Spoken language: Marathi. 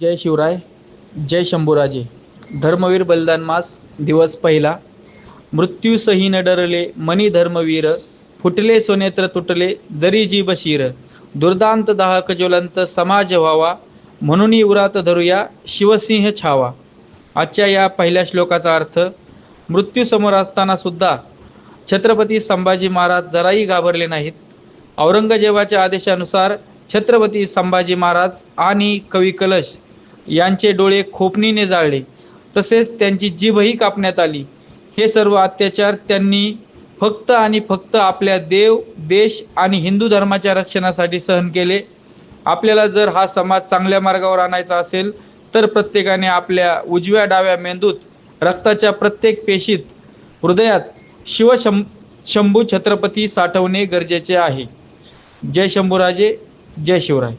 जय शिवराय जय शंभूराजे. धर्मवीर बलिदान मास दिवस पहिला. मृत्यूसही न डरले मनी धर्मवीर फुटले सोनेत्र तुटले जरी जीव शिर. दुर्दांत दाहक ज्वलंत समाज व्हावा. म्हणून उरात धरूया शिवसिंह छावा. आजच्या या पहिल्या श्लोकाचा अर्थ मृत्यूसमोर असताना सुद्धा छत्रपती संभाजी महाराज जराही घाबरले नाहीत. औरंगजेबाच्या आदेशानुसार छत्रपती संभाजी महाराज आणि कवी कलश यांचे डोळे खोपणीने जाळले. तसेच त्यांची जीभही कापण्यात आली. हे सर्व अत्याचार त्यांनी फक्त आणि फक्त आपल्या देव देश आणि हिंदू धर्माच्या रक्षणासाठी सहन केले. आपल्याला जर हा समाज चांगल्या मार्गावर आणायचा असेल तर प्रत्येकाने आपल्या उजव्या डाव्या मेंदूत रक्ताच्या प्रत्येक पेशीत हृदयात शिवशं शंभू छत्रपती साठवणे गरजेचे आहे. जय शंभूराजे जय शिवराय.